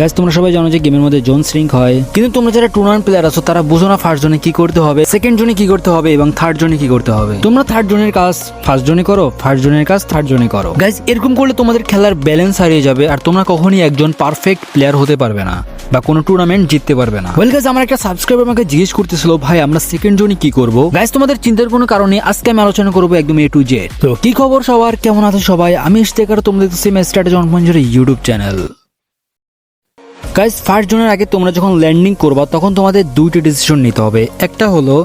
Guys তোমরা সবাই জানো যে গেমের মধ্যে জোন শ্রিঙ্ক হয়। কিন্তু তোমরা যারা টুর্নামেন্ট প্লেয়ার আছো, তারা বুঝো না ফার্স্ট জোনে কি করতে হবে সেকেন্ড জোনে কি করতে হবে, এবং থার্ড জোনে কি করতে হবে। তোমরা থার্ড জোনের কাজ ফার্স্ট জোনে করো ফার্স্ট জোনের কাজ থার্ড জোনে করো। গাইজ এরকম করলে তোমাদের খেলার ব্যালেন্স হারিয়ে যাবে, আর তোমরা কখনই একজন পারফেক্ট প্লেয়ার হতে পারবে না, বা কোনো টুর্নামেন্ট জিততে পারবে না। ওয়েল গাইজ আমার একটা সাবস্ক্রাইবার আমাকে জিজ্ঞেস করতেছিল, ভাই, আমরা সেকেন্ড জোনে কি করব? গাইজ তোমাদের চিন্তার কোনো কারণে আজকে আমি আলোচনা করব একদম এ টু জেড তো কি খবর সবার? কেমন আছো সবাই? আমি ইস্তেকার তোমরা দেখতেছি স্ট্র্যাটেজি অনপঞ্জের ইউটিউব চ্যানেল গাইজ ফার্স্ট জোনের আগে তোমরা যখন ল্যান্ডিং করবা, তখন তোমাদের দুইটি ডিসিশন নিতে হবে। একটা হলো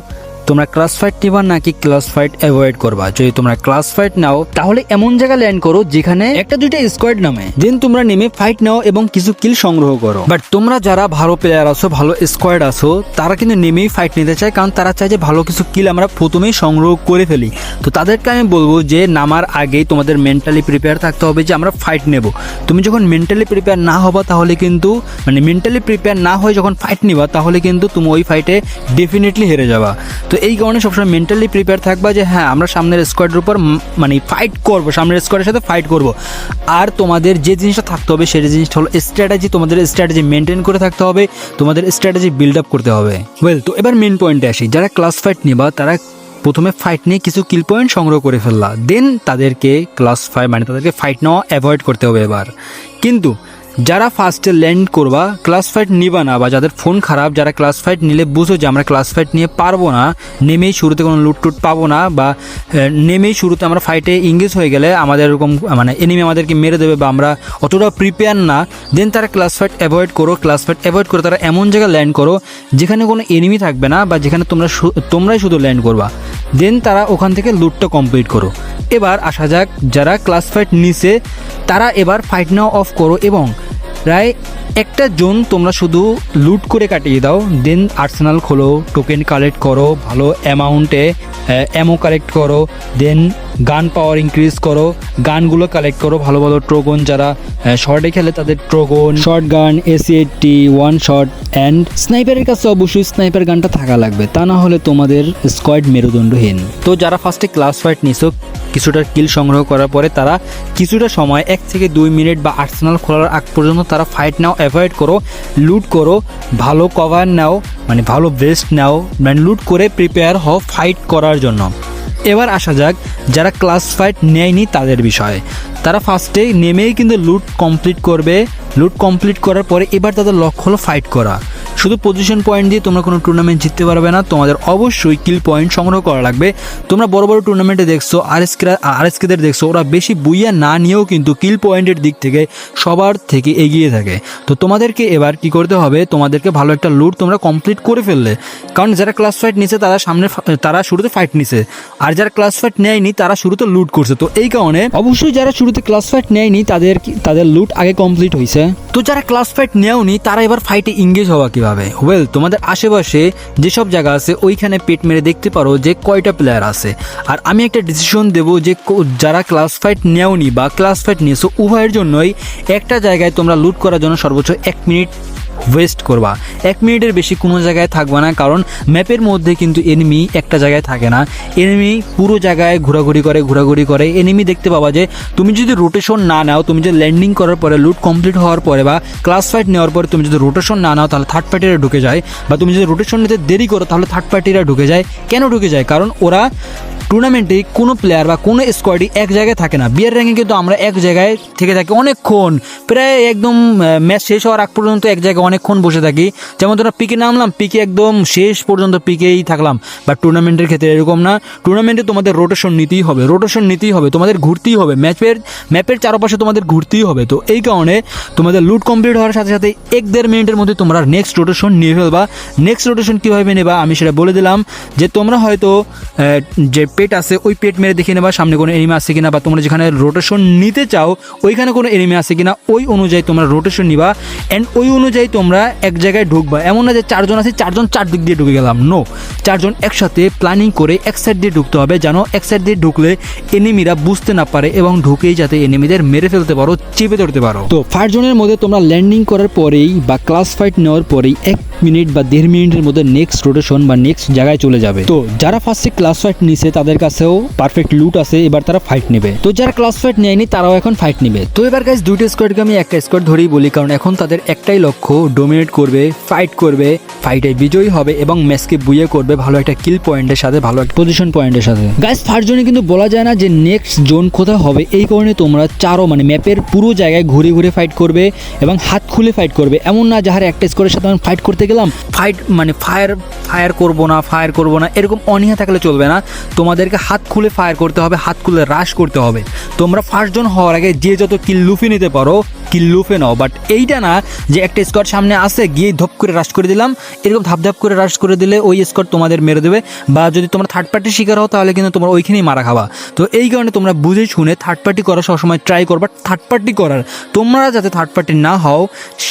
তোমরা ক্লাস ফাইট নিবা নাকি ক্লাস ফাইট অ্যাভয়েড করবা? যদি তোমরা ক্লাস ফাইট নাও, তাহলে এমন জায়গা ল্যান্ড করো যেখানে একটা দুইটা স্কোয়াড নামে। দেন তোমরা নেমে ফাইট নাও এবং কিছু কিল সংগ্রহ করো। বাট তোমরা যারা ভালো প্লেয়ার আছো, ভালো স্কোয়াড আছো, তারা কিন্তু নেমেই ফাইট নিতে চায়, কারণ তারা চায় যে ভালো কিছু কিল আমরা প্রথমেই সংগ্রহ করে ফেলি। তো তাদেরকে আমি বলব যে, নামার আগেই তোমাদের মেন্টালি প্রিপেয়ার থাকতে হবে যে আমরা ফাইট নেব। তুমি যখন মেন্টালি প্রিপেয়ার না হবা, তাহলে কিন্তু মানে মেন্টালি প্রিপেয়ার না হয়ে যখন ফাইট নিবা, তাহলে কিন্তু তুমি ওই ফাইটে ডেফিনেটলি হেরে যাবা। তো এই কারণে সবসময় মেন্টালি প্রিপেয়ার থাকবা যে হ্যাঁ আমরা সামনের স্কোয়াডের উপর মানে ফাইট করব, সামনের স্কোয়াডের সাথে ফাইট করব। আর তোমাদের যে জিনিসটা থাকতে হবে, সেই জিনিসটা হলো স্ট্র্যাটেজি তোমাদের স্ট্র্যাটেজি মেনটেন করে থাকতে হবে, তোমাদের স্ট্র্যাটেজি বিল্ড আপ করতে হবে। ওয়েল তো এবার মেন পয়েন্টে আসি। যারা ক্লাস ফাইট নিবা, তারা প্রথমে ফাইট নিয়ে কিছু কিল পয়েন্ট সংগ্রহ করে ফেললা। দেন তাদেরকে ক্লাস ফাইভ মানে তাদেরকে ফাইট নেওয়া অ্যাভয়েড করতে হবে এবার। কিন্তু যারা ফার্স্টে ল্যান্ড করবা ক্লাস ফাইট নিবা না, বা যাদের ফোন খারাপ, যারা ক্লাস ফাইট নিলে বুঝো যে আমরা ক্লাস ফাইট নিয়ে পারব না, নেমেই শুরুতে কোনো লুট টুট পাবো না, বা নেমেই শুরুতে আমরা ফাইটে ইংগেজ হয়ে গেলে আমাদের এরকম মানে এনিমি আমাদেরকে মেরে দেবে, বা আমরা অতটা প্রিপেয়ার না দেন তারা ক্লাস ফাইট অ্যাভয়েড করো ক্লাস ফাইট অ্যাভয়েড করে তারা এমন জায়গায় ল্যান্ড করো, যেখানে কোনো এনিমি থাকবে না, বা যেখানে তোমরা তোমরাই শুধু ল্যান্ড করবা। দেন তারা ওখান থেকে লুটটা কমপ্লিট করো। এবার আসা যাক যারা ক্লাস ফাইট নিছে, তারা এবার ফাইট নাও অফ করো এবং প্রায় একটা জোন তোমরা শুধু লুট করে কাটিয়ে দাও, দেন আর্সেনাল খোলো টোকেন কালেক্ট করো, ভালো অ্যামাউন্টে অ্যামো কালেক্ট করো, দেন গান পাওয়ার ইনক্রিজ করো, গানগুলো কালেক্ট করো, ভালো ভালো ট্রোগন যারা শর্টে খেলে তাদের Trogon shotgun AC eighty one shot and স্নাইপারের কাছে অবশ্যই স্নাইপার গানটা থাকা লাগবে, তা না হলে তোমাদের স্কোয়াড মেরুদণ্ডহীন। তো যারা ফার্স্টে ক্লাস ফাইট নিছো, কিছুটা কিল সংগ্রহ করার পরে তারা কিছুটা সময়, এক থেকে দুই মিনিট বা আর্সেনাল খোলার আগ পর্যন্ত তারা ফাইট নাও অ্যাভয়েড করো লুট করো, ভালো কভার নাও মানে ভালো বেস্ট নাও মানে লুট করে প্রিপেয়ার হও ফাইট করার জন্য। এবার আসা যাক যারা ক্লাস ফাইট নেয়নি তাদের বিষয়ে। তারা ফার্স্টে নেমেই কিন্তু লুট কমপ্লিট করবে। লুট কমপ্লিট করার পরে এবার তাদের লক্ষ্য হলো ফাইট করা। শুধু পজিশন পয়েন্ট দিয়ে তোমরা কোনো টুর্নামেন্ট জিততে পারবে না, তোমাদের অবশ্যই কিল পয়েন্ট সংগ্রহ করা লাগবে। তোমরা বড় বড় টুর্নামেন্টে দেখছ আর এস আর এস কেদের দেখছ, ওরা বেশি বুইয়া না নিয়েও কিন্তু কিল পয়েন্টের দিক থেকে সবার থেকে এগিয়ে থাকে। তো তোমাদেরকে এবার কি করতে হবে, তোমাদেরকে ভালো একটা লুট তোমরা কমপ্লিট করে ফেললে। কারণ যারা ক্লাস ফাইট নিছে, তারা সামনে তারা শুরুতে ফাইট নিছে। আর যারা ক্লাস ফাইট নেয়নি, তারা শুরুতে লুট করছে। তো এই কারণে অবশ্যই যারা শুরুতে ক্লাস ফাইট নেয়নি, তাদের তাদের লুট আগে কমপ্লিট হয়েছে তো যারা ক্লাস ফাইট নেওনি, তারা এবার ফাইটে ইংগেজ হওয়া কীভাবে? ওয়েল তোমাদের আশেপাশে যেসব জায়গা আছে, ওইখানে পেট মেরে দেখতে পারো যে কয়টা প্লেয়ার আছে। আর আমি একটা ডিসিশন দেবো যে যারা ক্লাস ফাইট নেওনি বা ক্লাস ফাইট নিয়েছো, উভয়ের জন্যই একটা জায়গায় তোমরা লুট করার জন্য সর্বোচ্চ এক মিনিট ওয়েস্ট করবা। এক মিনিটের বেশি কোনো জায়গায় থাকবা না, কারণ ম্যাপের মধ্যে কিন্তু এনিমি একটা জায়গায় থাকে না। এনিমি পুরো জায়গায় ঘোরাঘুরি করে ঘোরাঘুরি করে। এনিমি দেখতে পাবা যে, তুমি যদি রোটেশন না নাও, তুমি যদি ল্যান্ডিং করার পরে লুট কমপ্লিট হওয়ার পরে বা ক্লাস ফাইট নেওয়ার পরে তুমি যদি রোটেশন না নাও, তাহলে থার্ড পার্টিরা ঢুকে যায়। বা তুমি যদি রোটেশন নিতে দেরি করো, তাহলে থার্ড পার্টিরা ঢুকে যায়। কেন ঢুকে যায়? কারণ ওরা টুর্নামেন্টে কোনো প্লেয়ার বা কোনো স্কোয়াডই এক জায়গায় থাকে না। বিয়ার র্যাঙ্কে কিন্তু আমরা এক জায়গায় থেকে থাকি অনেকক্ষণ। প্রায় একদম ম্যাচ শেষ হওয়ার আগ পর্যন্ত এক জায়গায় অনেকক্ষণ বসে থাকি। যেমন তোরা পিকে নামলাম, পিকে একদম শেষ পর্যন্ত পিকেই থাকলাম। বা টুর্নামেন্টের ক্ষেত্রে এরকম না। টুর্নামেন্টে তোমাদের রোটেশন নিতেই হবে। রোটেশন নিতেই হবে। তোমাদের ঘুরতেই হবে। ম্যাচের ম্যাপের চারপাশে তোমাদের ঘুরতেই হবে। তো এই কারণে তোমাদের লুট কমপ্লিট হওয়ার সাথে সাথে এক দেড় মিনিটের মধ্যে তোমরা নেক্সট রোটেশন নিয়ে ফেলবা। নেক্সট রোটেশন কীভাবে নেবা আমি সেটা বলে দিলাম। যে তোমরা হয়তো যে পেট আছে, ওই পেট মেরে দেখে নেবা সামনে কোনো এনিমি আছে কিনা বা তোমরা যেখানে রোটেশন নিতে চাও, ওইখানে কোনো এনিমি আছে কিনা, ওই অনুযায়ী তোমরা রোটেশন নিবা অ্যান্ড ওই অনুযায়ী তোমরা এক জায়গায় ঢুকবা। এমন না যে চারজন আছে, চারজন চার দিক দিয়ে ঢুকে গেলাম। নো চারজন একসাথে প্ল্যানিং করে এক সাইড দিয়ে ঢুকতে হবে যেন এক সাইড দিয়ে ঢুকলে এনিমিরা বুঝতে না পারে এবং ঢুকেই যাতে এনিমিদের মেরে ফেলতে পারো, চেপে ধরতে পারো। তো ফায়ার জোনের মধ্যে তোমরা ল্যান্ডিং করার পরেই বা ক্লাস ফাইট নেওয়ার পরেই এক মিনিট বা দেড় মিনিটের মধ্যে নেক্সট রোটেশন বা নেক্সট জায়গায় চলে যাবে। তো যারা ফার্স্টে ক্লাস ফাইট নিছে, তাদের তাদের কাছেও পারফেক্ট লুট আছে, এবার তারা ফাইট নেবে। তো যারা ক্লাস ফাইট নেয়নি, তারাও এখন ফাইট নেবে। তো এবার গাইজ দুইটা স্কোয়াডকে আমি একটা স্কোয়াড ধরেই বলি, কারণ এখন তাদের একটাই লক্ষ্য ডোমিনেট করবে ফাইট করবে ফাইটে বিজয়ী হবে এবং ম্যাচকে বুয়ে করবে ভালো একটা কিল পয়েন্টের সাথে, ভালো একটা পজিশন পয়েন্টের সাথে। গাইজ ফার্স্ট জোনে কিন্তু বলা যায় না যে নেক্সট জোন কোথায় হবে, এই কারণে তোমরা চারো মানে ম্যাপের পুরো জায়গায় ঘুরে ঘুরে ফাইট করবে এবং হাত খুলে ফাইট করবে। এমন না যাহার একটা স্কোরের সাথে আমি ফাইট করতে গেলাম ফাইট মানে ফায়ার ফায়ার করব না ফায়ার করব না, এরকম অনীহা থাকলে চলবে না। তোমাদেরকে হাত খুলে ফায়ার করতে হবে, হাত খুলে রাশ করতে হবে। তোমরা ফার্স্ট জন হওয়ার আগে যে যত কিল লুফে নিতে পারো কিল লুফে নাও। বাট এইটা না যে একটা স্কোয়াড সামনে আসে গিয়ে ধপ করে রাশ করে দিলাম। এরকম ধাপ ধাপ করে রাশ করে দিলে ওই স্কোয়াড তোমাদের মেরে দেবে। বা যদি তোমরা থার্ড পার্টির শিকার হও, তাহলে কিন্তু তোমরা ওইখানেই মারা খাবা। তো এই কারণে তোমরা বুঝে শুনে থার্ড পার্টি করা সবসময় ট্রাই করবা থার্ড পার্টি করার, তোমরা যাতে থার্ড পার্টি না হও,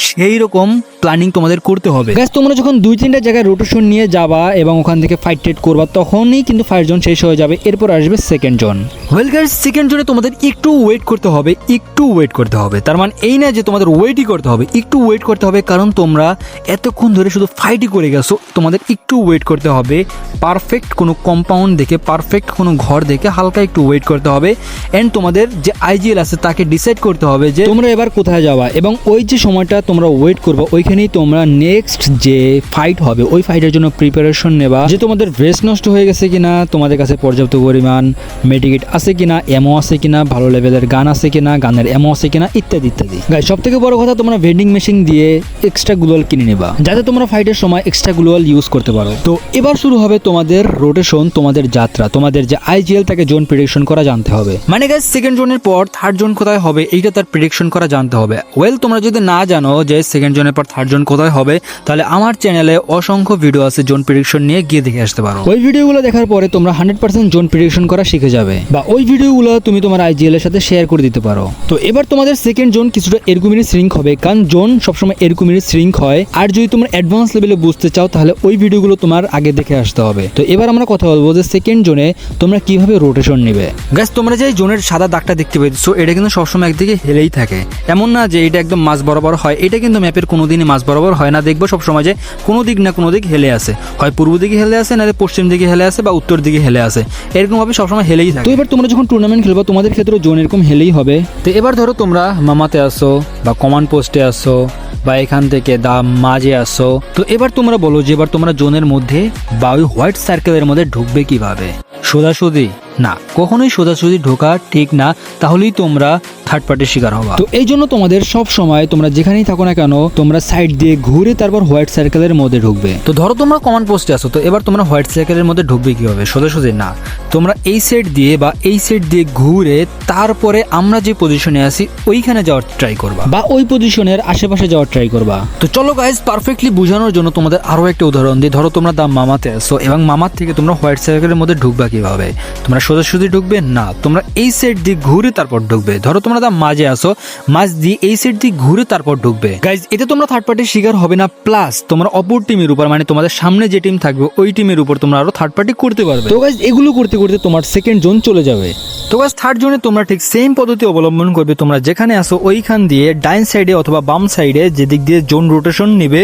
সেই রকম প্ল্যানিং তোমাদের করতে হবে। গ্যাস তোমরা যখন দুই তিনটা জায়গায় রোটেশন নিয়ে যাবা এবং ওখান থেকে ফাইট টেট করবা, তখনই কিন্তু ফার্স্ট জোন শেষ হয়ে যাবে, এরপর আসবে second zone well guys second জোনে তোমাদের একটু ওয়েট করতে হবে, একটু ওয়েট করতে হবে। তার মানে এই না যে তোমাদের ওয়েটই করতে হবে, একটু ওয়েট করতে হবে, কারণ তোমরা এতক্ষণ ধরে শুধু ফাইটই করে গেছো, তোমাদের একটু ওয়েট করতে হবে। পারফেক্ট কোনো কম্পাউন্ড দেখে পারফেক্ট কোনো ঘর দেখে হালকা একটু ওয়েট করতে হবে। অ্যান্ড তোমাদের যে আইজিএল আছে, তাকে ডিসাইড করতে হবে যে তোমরা এবার কোথায় যাবা, এবং ওই যে সময়টা তোমরা ওয়েট করবে, ওইখানেই তোমরা নেক্সট যে ফাইট হবে, ওই ফাইটের জন্য প্রিপারেশন নেবা। যে তোমাদের ভেস্ট নষ্ট হয়ে গেছে কিনা, তোমাদের কাছে পর্যাপ্ত পরিমাণ মেডিকেট আছে কিনা এমও আছে কিনা, ভালো লেভেলের গান আছে কিনা গানের এমও আছে কিনা, ইত্যাদি ইত্যাদি। গাই সব থেকে বড় কথা তোমরা ভেন্ডিং মেশিন দিয়ে এক্সট্রা গ্লোয়াল কিনে নেবা। যাতে তোমরা ফাইটের সময় এক্সট্রা গ্লোয়াল ইউজ করতে পারো। তো এবার শুরু হবে তোমাদের রোটেশন তোমাদের যাত্রা, তোমাদের যে আইজিএল তাকে জোন প্রিডিকশন করা জানতে হবে। মানে গাইজ সেকেন্ড জোনের পর থার্ড জোন কোথায় হবে, এইটা তার প্রিডিকশন করা জানতে হবে। ওয়েল তোমরা যদি না জানো যে সেকেন্ড জোনের পর থার্ড জোন কোথায় হবে, তাহলে আমার চ্যানেলে অসংখ্য ভিডিও আছে জোন প্রিডিকশন নিয়ে গিয়ে দেখে আসতে পারো। ওই ভিডিওগুলো দেখার পরে তোমরা হান্ড্রেড পার্সেন্ট জোন প্রিডিকশন করা শিখে যাবে। বা ওই ভিডিওগুলো তুমি তোমার আইজিএল এর সাথে শেয়ার করে দিতে পারো। তো এবার তোমাদের সেকেন্ড জোন কিছুটা এরকুমিনি শ্রিঙ্ক হবে, কারণ জোন সবসময় এরকুমিনি শ্রিঙ্ক হয়। আর যদি তোমরা অ্যাডভান্স লেভেলে বুঝতে চাও, তাহলে ওই ভিডিওগুলো তোমার আগে দেখে আসতে হবে। তো এবার আমরা কথা বলব যে সেকেন্ড জোনে তোমরা কীভাবে রোটেশন নেবে। গ্যাস তোমরা যে জোনের সাদা দাগটা দেখতে পেয়েছ এটা কিন্তু সবসময় একদিকে হেলেই থাকে। এমন না যে এটা একদম মাছ বরাবর হয়, এটা কিন্তু ম্যাপের কোনো দিনই মাছ বরাবর হয় না। দেখব সবসময় যে কোনো দিক না কোনো দিক হেলে আসে হয় পূর্ব দিকে হেলে আসে না পশ্চিম দিকে হেলে আসে বা উত্তর দিকে হেলে আসে এরকম ভাবে সবসময় হেলেই থাকে। তো এবার তোমরা যখন টুর্নামেন্ট খেলব তোমাদের ক্ষেত্রে জোন এরকম হেলেই হবে? তো এবার ধরো তোমরা মামাতে আসো বা কমান্ড পোস্টে আসো বা এখান থেকে দা মাঝে আসো। তো এবার তোমরা বলো যে এবার তোমরা জোনের মধ্যে বা ওই হোয়াইট সার্কেলের মধ্যে ঢুকবে কীভাবে? সোজাসুজি? না কখনোই সোজাসুজি ঢোকা ঠিক না তাহলেই তোমরা থার্ড পার্টির শিকার হবা। তো এই জন্য তোমাদের সব সময় তোমরা যেখানেই থাকো না কেন তোমরা সাইড দিয়ে ঘুরে তারপর হোয়াইট সার্কেলের মধ্যে ঢুকবে। তো ধরো তোমরা কমান্ড পোস্টে আসো তো এবার তোমরা হোয়াইট সার্কেলের মধ্যে ঢুকবে কীভাবে? সোজাসুজি? না। তোমরা এই সাইড দিয়ে বা এই সাইড দিয়ে ঘুরে তারপরে আমরা যে পজিশনে আছি ওইখানে যাওয়ার ট্রাই করবা। বা ওই পজিশনের আশেপাশে যাওয়ার ট্রাই করবা। তো চলো গাইজ পারফেক্টলি বোঝানোর জন্য তোমাদের আরও একটা উদাহরণ দিই। ধরো তোমরা দাম মামাতে আসো এবং মামার থেকে তোমরা হোয়াইট সার্কেলের মধ্যে ঢুকবা কীভাবে? তোমরা সোজাসুজি ঢুকবে? না। তোমরা এই সাইড দিয়ে ঘুরে তারপর ঢুকবে। ধরো তোমরা দা মাঝে আসো মাঝ দিয়ে এই সাইড দিয়ে ঘুরে তারপর ঢুকবে। গাইজ এতে তোমরা থার্ড পার্টির শিকার হবে না। প্লাস তোমরা অপর টিমের উপর মানে তোমাদের সামনে যে টিম থাকবে ওই টিমের উপর তোমরা আরও থার্ড পার্টি করতে পারবে। তো গাইজ এগুলো করতে করতে তোমার সেকেন্ড জোন চলে যাবে। তো গাইজ থার্ড জোনে তোমরা ঠিক সেম পদ্ধতি অবলম্বন করবে। তোমরা যেখানে আসো ওইখান দিয়ে ডাইন সাইডে অথবা বাম সাইডে যেদিক দিয়ে জোন রোটেশন নেবে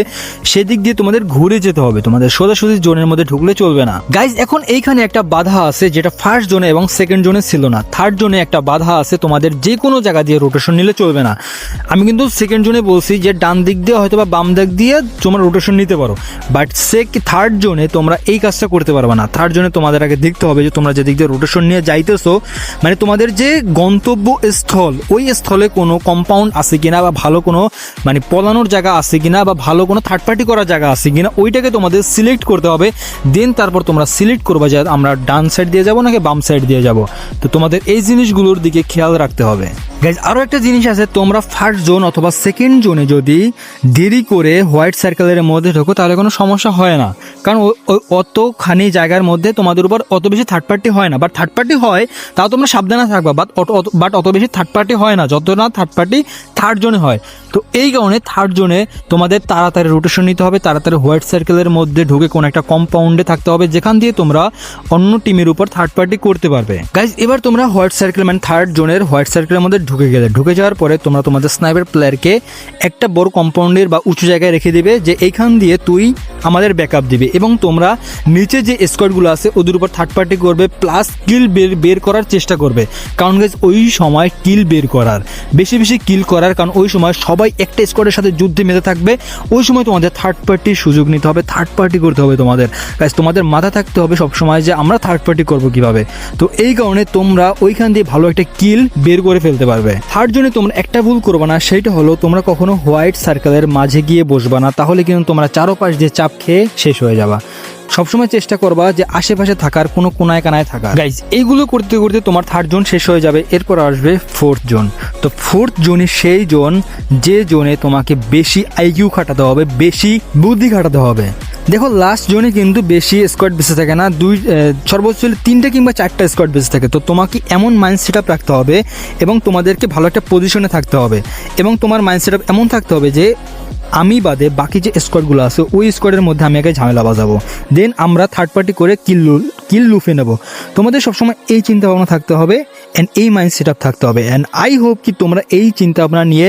সেদিক দিয়ে তোমাদের ঘুরে যেতে হবে। তোমাদের সোজাসুজি জোনের মধ্যে ঢুকলে চলবে না। গাইজ এখন এইখানে একটা বাধা আছে যেটা ফার্স্ট জোনে এবং সেকেন্ড জোনে ছিল না। থার্ড জোনে একটা বাধা আছে তোমাদের যে কোনো জায়গা দিয়ে রোটেশন নিলে চলবে না। আমি কিন্তু সেকেন্ড জোনে বলছি যে ডান দিক দিয়ে হয়তো বা বাম দিক দিয়ে তোমরা রোটেশন নিতে পারো। বাট সেক থার্ড জোনে তোমরা এই কাজটা করতে পারবে না। থার্ড জোনে তোমাদের আগে দেখতে হবে যে তোমরা যে দিক দিয়ে রোটেশন নিয়ে যাইতেছো মানে তোমাদের যে গন্তব্য স্থল, ওই স্থলে কোনো কম্পাউন্ড আছে কিনা বা ভালো কোনো মানে পলানোর জায়গা আছে কিনা বা ভালো কোনো থার্ড পার্টি করার জায়গা আছে কিনা, ওইটাকে তোমাদের সিলেক্ট করতে হবে। দেন তারপর তোমরা সিলেক্ট করবে যে আমরা ডান সাইড দিয়ে যাব নাকি বাম সাইড দিয়ে যাব? তো তোমাদের এই জিনিসগুলোর দিকে খেয়াল রাখতে হবে। গাইজ আরও একটা জিনিস আছে, তোমরা ফার্স্ট জোন অথবা সেকেন্ড জোনে যদি দেরি করে হোয়াইট সার্কেলের মধ্যে ঢোকো, তাহলে কোনো সমস্যা হয় না। কারণ অতখানি জায়গার মধ্যে তোমাদের উপর অত বেশি থার্ড পার্টি হয় না। বাট থার্ড পার্টি হয়, তাও তোমরা সাবধানে থাকবা বাট অত বাট অত বেশি থার্ড পার্টি হয় না। যত না থার্ড পার্টি থার্ড জোনে হয়। তো এই কারণে থার্ড জোনে তোমাদের তাড়াতাড়ি রোটেশন নিতে হবে, তাড়াতাড়ি হোয়াইট সার্কেলের মধ্যে ঢুকে কোনো একটা কম্পাউন্ডে থাকতে হবে, যেখান দিয়ে তোমরা অন্য টিমের উপর থার্ড পার্টি করতে পারবে। গাইজ এবার তোমরা হোয়াইট সার্কেল মানে থার্ড জোনের হোয়াইট সার্কেলের মধ্যে ঢুকে গেলে, ঢুকে যাওয়ার পরে তোমরা তোমাদের স্নাইপার প্লেয়ারকে একটা বড় কম্পাউন্ডের বা উঁচু জায়গায় রেখে দিবে, যে এইখান দিয়ে তুই আমাদের ব্যাকআপ দিবে এবং তোমরা নিচে যে স্কোয়াডগুলো আছে, ওদের উপর থার্ড পার্টি করবে প্লাস কিল বের বের করার চেষ্টা করবে। কারণ গাইজ ওই সময় কিল বের করার, বেশি বেশি কিল করার কারণ ওই সময় সবাই একটা স্কোয়াডের সাথে যুদ্ধে মেতে থাকবে। ওই সময় তোমাদের থার্ড পার্টির সুযোগ নিতে হবে থার্ড পার্টি করতে হবে তোমাদের। গাইজ তোমাদের মাথা থাকতে হবে সবসময় যে আমরা থার্ড পার্টি করব কীভাবে। তো এই কারণে তোমরা ওইখান দিয়ে ভালো একটা কিল বের করে ফেলতে পারবে। থার্ড জন্য তোমরা একটা ভুল করবে না, সেটা হলো তোমরা কখনো হোয়াইট সার্কেলের মাঝে গিয়ে বসবা না, তাহলে কিন্তু তোমরা চারোপাশ দিয়ে চাপ খেয়ে শেষ হয়ে যাবা। সবসময় চেষ্টা করবা যে আশেপাশে থাকার, কোনো কোনায় কানায় থাকা গাইজ এইগুলো করতে করতে তোমার থার্ড জোন শেষ হয়ে যাবে, এরপর আসবে ফোর্থ জোন তো ফোর্থ জোনই সেই জোন যে জোনে তোমাকে বেশি আইকিউ খাটাতে হবে, বেশি বুদ্ধি খাটাতে হবে। দেখো লাস্ট জোনে কিন্তু বেশি স্কোয়াড বেঁচে থাকে না, দুই সর্বোচ্চ তিনটে কিংবা চারটা স্কোয়াড বেঁচে থাকে। তো তোমাকে এমন মাইন্ড সেট আপ রাখতে হবে এবং তোমাদেরকে ভালো একটা পজিশনে থাকতে হবে। এবং তোমার মাইন্ড সেট আপ এমন থাকতে হবে যে আমি বাদে বাকি যে স্কোয়াডগুলো আছে, ওই স্কোয়াডের মধ্যে আমি আগে ঝামেলা বাজাবো। দেন আমরা থার্ড পার্টি করে কিল কিল লুফে নেব। তোমাদের সবসময় এই চিন্তা ভাবনা থাকতে হবে অ্যান্ড এই মাইন্ড সেট আপ থাকতে হবে। অ্যান্ড আই হোপ কি তোমরা এই চিন্তা ভাবনা নিয়ে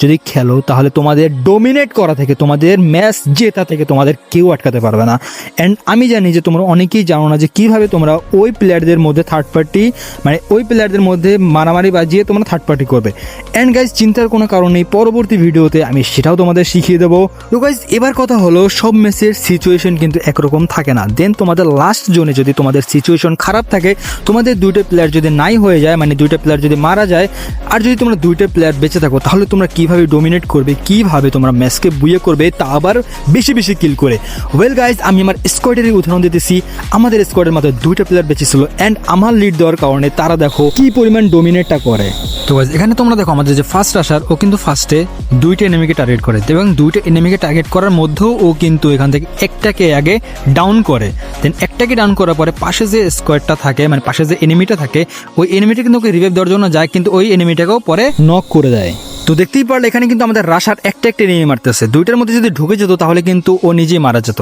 যদি খেলো, তাহলে তোমাদের ডোমিনেট করা থেকে, তোমাদের ম্যাচ জেতা থেকে তোমাদের কেউ আটকাতে পারবে না। অ্যান্ড আমি জানি যে তোমরা অনেকেই জানো না যে কীভাবে তোমরা ওই প্লেয়ারদের মধ্যে থার্ড পার্টি মানে ওই প্লেয়ারদের মধ্যে মারামারি বাজিয়ে তোমরা থার্ড পার্টি করবে। অ্যান্ড গাইজ চিন্তার কোনো কারণ নেই, পরবর্তী ভিডিওতে আমি সেটাও তোমাদের শিখিয়ে দেবো। তো গাইজ এবার কথা হলো, সব ম্যাচের সিচুয়েশন কিন্তু একরকম থাকে না। দেন তোমাদের লাস্ট জোনে যদি তোমাদের সিচুয়েশন খারাপ থাকে, তোমাদের দুইটা প্লেয়ার যদি নাই হয়ে যায় মানে দুইটা প্লেয়ার যদি মারা যায়, আর যদি তোমরা দুইটা প্লেয়ার বেঁচে থাকো, তাহলে তোমরা কীভাবে ডোমিনেট করবে, কীভাবে তোমরা ম্যাচকে বুয়ে করবে, তা আবার বেশি বেশি কিল করে। ওয়েল গাইজ আমি আমার স্কোয়াডেরই উদাহরণ দিতেছি। আমাদের স্কোয়াডের মাত্র দুইটা প্লেয়ার বেঁচে ছিল অ্যান্ড আমার লিড দেওয়ার কারণে তারা দেখো কি পরিমাণ ডোমিনেটটা করে। তো এখানে তোমরা দেখো আমাদের যে ফার্স্ট আসার ও কিন্তু ফার্স্টে দুইটা এনিমিকে টার্গেট করে, এবং দুইটা এনিমিকে টার্গেট করার মধ্যেও ও কিন্তু এখান থেকে একটাকে আগে ডাউন করে। দেন একটাকে ডাউন করার পরে পাশে যে স্কোয়াডটা থাকে মানে পাশে যে এনিমিটা থাকে, ওই এনিমিটা কিন্তু ওকে রিভাইভ দেওয়ার জন্য যায়, কিন্তু ওই এনিমিটাকেও পরে নক করে দেয়। তো দেখতেই পারলে এখানে কিন্তু আমাদের রাশার একটা একটা এনিমি মারতেছে। দুইটার মধ্যে যদি ঢুকে যেত তাহলে কিন্তু ও নিজেই মারা যেত।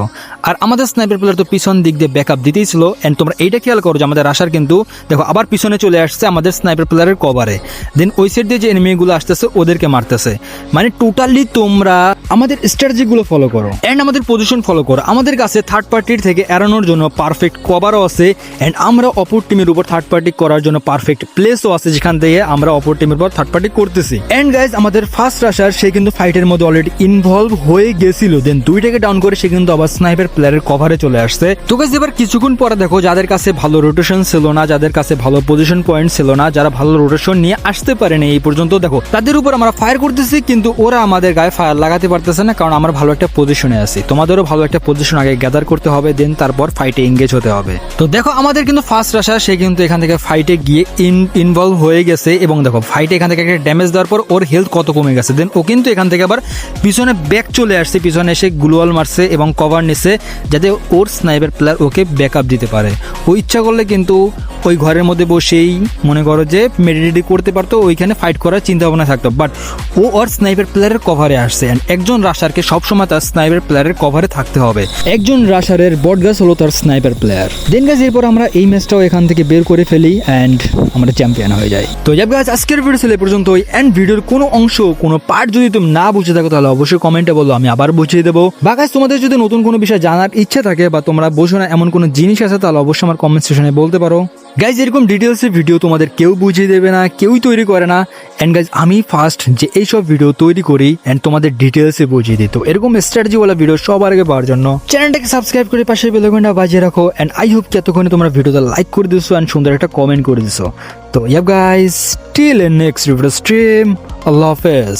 আর আমাদের স্নাইপার প্লেয়ার তো পিছন দিক দিয়ে ব্যাকআপ দিতেই ছিল। অ্যান্ড তোমরা এইটা খেয়াল করো যে আমাদের রাশার কিন্তু, দেখো, আবার পিছনে চলে আসছে আমাদের স্নাইপার প্লেয়ারের কভারে দেন ওই সাইড দিয়ে যে এনিমিগুলো আসতেছে, ওদেরকে মারতেছে। মানে টোটালি তোমরা আমাদের স্ট্র্যাটেজিগুলো ফলো করো। অ্যান্ড আমাদের পজিশন ফলো করো। আমাদের কাছে থার্ড পার্টির থেকে এড়ানোর জন্য পারফেক্ট কভারও আছে। অ্যান্ড আমরা অপর টিমের উপর থার্ড পার্টি করার জন্য পারফেক্ট প্লেসও আছে যেখান থেকে আমরা অপর টিমের উপর থার্ড পার্টি করতেছি। অ্যান্ড গাইজ আমাদের ফার্স্ট রাশার সে কিন্তু ফাইটের মধ্যে অলরেডি ইনভলভ হয়ে গেছিল। দেন দুইটাকে ডাউন করে সে কিন্তু আবার স্নাইপার প্লেয়ারের কভারে চলে আসছে। তো গাইজ এবার কিছুক্ষণ পরে দেখো, যাদের কাছে ভালো রোটেশন ছিল না, যাদের কাছে ভালো পজিশন পয়েন্ট ছিল না, যারা ভালো রোটেশন নিয়ে আসতে পারেনি এই পর্যন্ত, দেখো, তাদের উপর আমরা ফায়ার করতেছি, কিন্তু ওরা আমাদের গায়ে ফায়ার লাগাতে পারতেছে না, কারণ আমরা ভালো একটা পজিশনে আছি। তোমাদেরও ভালো একটা পজিশন আগে গ্যাদার করতে হবে দেন তারপর ফাইটে এঙ্গেজ হতে হবে। তো দেখো, আমাদের কিন্তু ফার্স্ট রাশা সে কিন্তু এখান থেকে ফাইটে গিয়ে ইনভলভ হয়ে গেছে, এবং দেখো ফাইটে এখান থেকে একটা ড্যামেজ দেওয়ার পর ওর হেলথ কত কমে গেছে? দেন ও কিন্তু এখান থেকে আবার পিছনে ব্যাক চলে আসছে, পিছনে এসে গ্লোয়াল মারছে এবং কভার নিছে যাতে ওর স্নাইপার প্লেয়ার ওকে ব্যাকআপ দিতে পারে। ও ইচ্ছা করলে কিন্তু ওই ঘরের মধ্যে বসেই মনে করো যে মেডিটেটি করতে পারতো, ওইখানে ফাইট করার চিন্তা ভাবনা থাকতো। বাট ও ওর স্নাইপার প্লেয়ারের কভারে আসছে। And একজন রাশারকে সবসময় তার স্নাইপার প্লেয়ারের কভারে থাকতে হবে। একজন রাশারের বটগাছ হলো তার স্নাইপার প্লেয়ার দেন গাছ এরপর আমরা এই ম্যাচটাও এখান থেকে বের করে ফেলি অ্যান্ড আমরা চ্যাম্পিয়ন হয়ে যাই। তো যাবে গাছ আজকের ভিডিও ছিল এই পর্যন্তই। অ্যান্ড ভিডিওর কোনো অংশ, কোনো পার্ট যদি তুমি না বুঝে থাকো, তাহলে অবশ্যই কমেন্টে বলো, আমি আবার বুঝিয়ে দেবো। বা গাছ তোমাদের যদি নতুন কোনো বিষয় জানার ইচ্ছা থাকে বা তোমরা বোঝো না এমন কোনো জিনিস আছে, তাহলে অবশ্যই আমার কমেন্ট সেকশনে বলতে পারো। গাইজ এরকম ডিটেলসের ভিডিও তোমাদের কেউ বুঝিয়ে দেবে না, কেউই তৈরি করে না। অ্যান্ড গাইজ আমি ফার্স্ট যে এইসব ভিডিও তৈরি করি অ্যান্ড তোমাদের ডিটেলসে বুঝিয়ে দিই। তো এরকম স্ট্র্যাটেজিওয়ালা ভিডিও সবার আগে পাওয়ার জন্য চ্যানেলটাকে সাবস্ক্রাইব করে পাশে বেলঘন্টা বাজিয়ে রাখো। অ্যান্ড আই হোপ কি এতক্ষণে তোমরা ভিডিওটা লাইক করে দিছো অ্যান্ড সুন্দর একটা কমেন্ট করে দিছো। তো ইয়াব guys till next video stream আল্লাহ হাফেজ